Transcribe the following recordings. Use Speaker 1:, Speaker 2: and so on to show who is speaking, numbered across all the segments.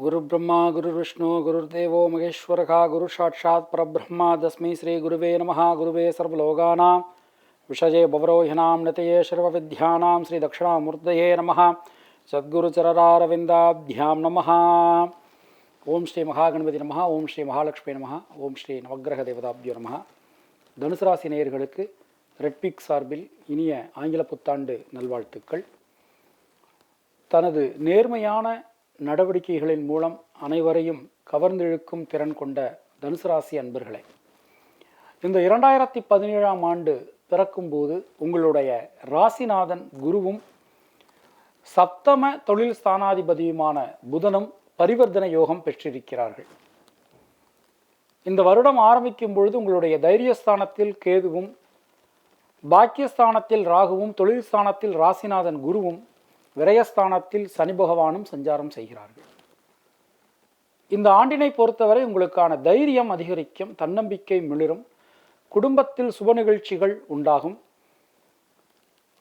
Speaker 1: குரு பிரம்மா குரு விஷ்ணு குரு தேவோ மகேஸ்வரகா குரு சாட்சாத் பரபிரம்மா தஸ்மை ஸ்ரீ குருவே நமஹா குருவே சர்வலோகானாம். விஷஜே பவரோஹினாம் நத்தையே சர்வவித்யானாம் ஸ்ரீ தட்சிணாமூர்த்தயே நமஹா. சத்குருச்சரராரவிந்தாபியாம் நமஹா. ஓம் ஸ்ரீ மகாகணபதி நமஹா ஓம் ஸ்ரீ மகாலட்சுமி நமஹா ஓம் ஸ்ரீ நவகிரக தேவதாபியோ நமஹா. தனுசு ராசி நேயர்களுக்கு ரெட்பிக் சார்பில் இனிய ஆங்கில புத்தாண்டு நல்வாழ்த்துக்கள். தனது நேர்மையான நடவடிக்கைகளின் மூலம் அனைவரையும் கவர்ந்திழுக்கும் திறன் கொண்ட தனுசு ராசி அன்பர்களே இந்த இரண்டாயிரத்தி பதினேழாம் ஆண்டு பிறக்கும்போது உங்களுடைய ராசிநாதன் குருவும் சப்தம தொழில் ஸ்தானாதிபதியுமான புதனும் பரிவர்த்தனை யோகம் பெற்றிருக்கிறார்கள். இந்த வருடம் ஆரம்பிக்கும் பொழுது உங்களுடைய தைரியஸ்தானத்தில் கேதுவும் பாக்கியஸ்தானத்தில் ராகுவும் தொழில் ஸ்தானத்தில் ராசிநாதன் குருவும் விரயஸ்தானத்தில் சனி பகவானும் சஞ்சாரம் செய்கிறார்கள். இந்த ஆண்டினை பொறுத்தவரை உங்களுக்கான தைரியம் அதிகரிக்கும் தன்னம்பிக்கை மிளிரும் குடும்பத்தில் சுப நிகழ்ச்சிகள் உண்டாகும்.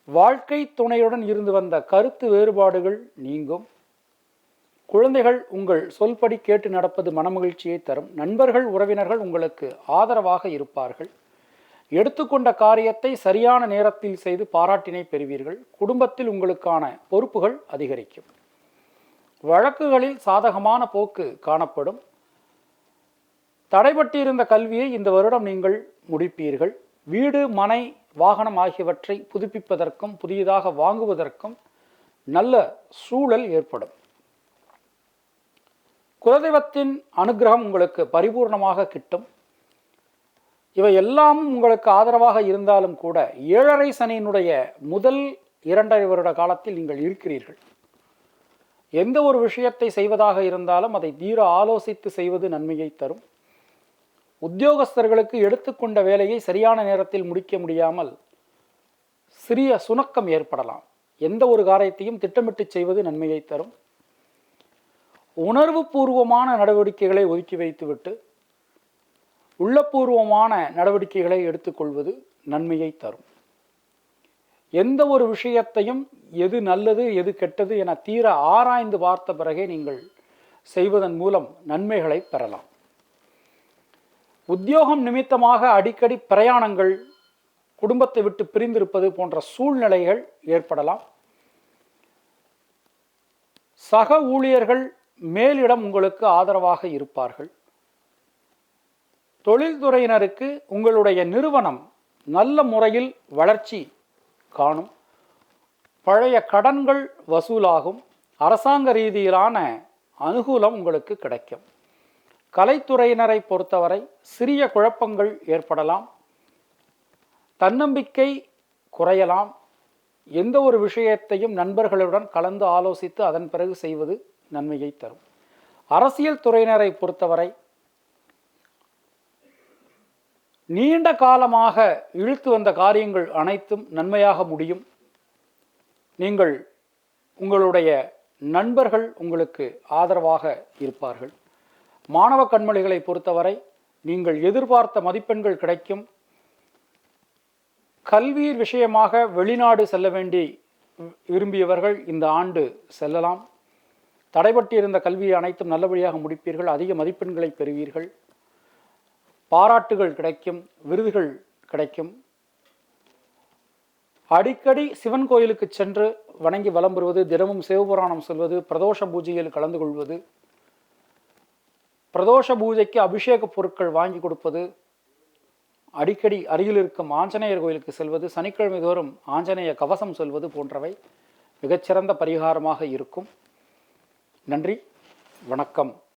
Speaker 1: வாழ்க்கை துணையுடன் இருந்து வந்த கருத்து வேறுபாடுகள் நீங்கும். குழந்தைகள் உங்கள் சொல்படி கேட்டு நடப்பது மனமகிழ்ச்சியை தரும். நண்பர்கள் உறவினர்கள் உங்களுக்கு ஆதரவாக இருப்பார்கள். எடுத்துக்கொண்ட காரியத்தை சரியான நேரத்தில் செய்து பாராட்டினை பெறுவீர்கள். குடும்பத்தில் உங்களுக்கான பொறுப்புகள் அதிகரிக்கும். வழக்குகளில் சாதகமான போக்கு காணப்படும். தடைபட்டிருந்த கல்வியை இந்த வருடம் நீங்கள் முடிப்பீர்கள். வீடு மனை வாகனம் ஆகியவற்றை புதுப்பிப்பதற்கும் புதியதாக வாங்குவதற்கும் நல்ல சூழல் ஏற்படும். குலதெய்வத்தின் அனுகிரகம் உங்களுக்கு பரிபூர்ணமாக கிட்டும். இவை எல்லாம் உங்களுக்கு ஆதரவாக இருந்தாலும் கூட ஏழரை சனியினுடைய முதல் இரண்டரை வருட காலத்தில் நீங்கள் இருக்கிறீர்கள். எந்த ஒரு விஷயத்தை செய்வதாக இருந்தாலும் அதை தீர ஆலோசித்து செய்வது நன்மையை தரும். உத்தியோகஸ்தர்களுக்கு எடுத்துக்கொண்ட வேலையை சரியான நேரத்தில் முடிக்க முடியாமல் சிறிய சுணக்கம் ஏற்படலாம். எந்த ஒரு காரியத்தையும் திட்டமிட்டு செய்வது நன்மையை தரும். உணர்வு பூர்வமான நடவடிக்கைகளை ஒதுக்கி வைத்துவிட்டு உள்ளபூர்வமான நடவடிக்கைகளை எடுத்துக்கொள்வது நன்மையை தரும். எந்த ஒரு விஷயத்தையும் எது நல்லது எது கெட்டது என தீர ஆராய்ந்து பார்த்த பிறகே நீங்கள் செய்வதன் மூலம் நன்மைகளை பெறலாம். உத்தியோகம் நிமித்தமாக அடிக்கடி பிரயாணங்கள் குடும்பத்தை விட்டு பிரிந்திருப்பது போன்ற சூழ்நிலைகள் ஏற்படலாம். சக ஊழியர்கள் மேலிடம் உங்களுக்கு ஆதரவாக இருப்பார்கள். தொழில்துறையினருக்கு உங்களுடைய நிறுவனம் நல்ல முறையில் வளர்ச்சி காணும். பழைய கடன்கள் வசூலாகும். அரசாங்க ரீதியிலான அனுகூலம் உங்களுக்கு கிடைக்கும். கலைத்துறையினரை பொறுத்தவரை சிறிய குழப்பங்கள் ஏற்படலாம். தன்னம்பிக்கை குறையலாம். எந்த ஒரு விஷயத்தையும் நண்பர்களுடன் கலந்து ஆலோசித்து அதன் பிறகு செய்வது நன்மையை தரும். அரசியல் துறையினரை பொறுத்தவரை நீண்ட காலமாக இழுத்து வந்த காரியங்கள் அனைத்தும் நன்மையாக முடியும். நீங்கள் உங்களுடைய நண்பர்கள் உங்களுக்கு ஆதரவாக இருப்பார்கள். மாணவ கண்மொழிகளை பொறுத்தவரை நீங்கள் எதிர்பார்த்த மதிப்பெண்கள் கிடைக்கும். கல்வி விஷயமாக வெளிநாடு செல்ல வேண்டி விரும்பியவர்கள் இந்த ஆண்டு செல்லலாம். தடைபட்டிருந்த கல்வியை அனைத்தும் நல்லபடியாக முடிப்பீர்கள். அதிக மதிப்பெண்களை பெறுவீர்கள். பாராட்டுகள் கிடைக்கும் விருதுகள் கிடைக்கும். அடிக்கடி சிவன் கோயிலுக்கு சென்று வணங்கி வலம் பெறுவது தினமும் சிவபுராணம் சொல்வது பிரதோஷ பூஜையில் கலந்து கொள்வது பிரதோஷ பூஜைக்கு அபிஷேக பொருட்கள் வாங்கி கொடுப்பது அடிக்கடி அருகில் இருக்கும் ஆஞ்சநேயர் கோயிலுக்கு செல்வது சனிக்கிழமை தோறும் ஆஞ்சநேய கவசம் சொல்வது போன்றவை மிகச்சிறந்த பரிகாரமாக இருக்கும். நன்றி வணக்கம்.